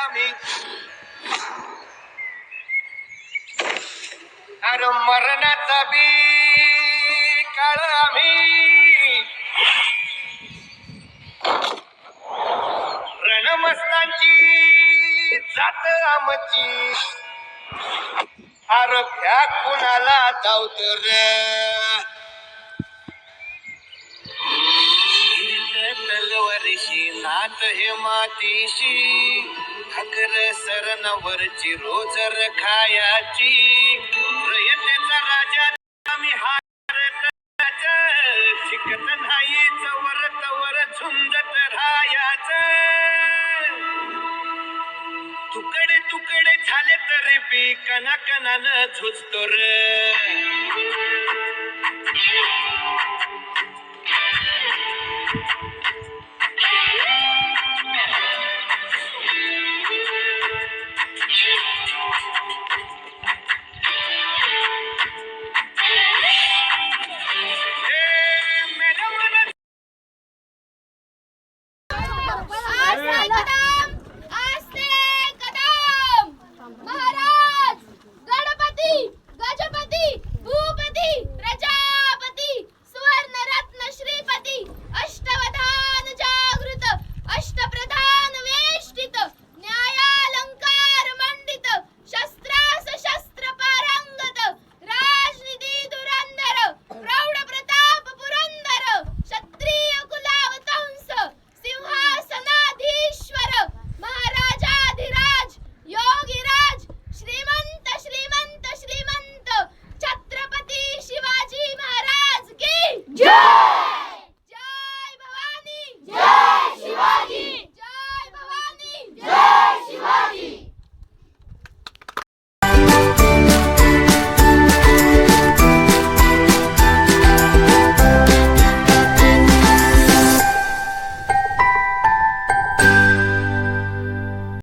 आम्ही. अरे मरणाचा बी काळ आम्ही. रणमस्तांची जात आमची. अरे कुणाला जाऊ तर हात हे मातीशी. ठाकर सरणावरची रोज खायाची रयतेचा राजा आम्ही हारत शिकत नाही चवर तवर झुंजत रायाच तुकडे तुकडे झाले तरी बी कना कनान झुजतो र.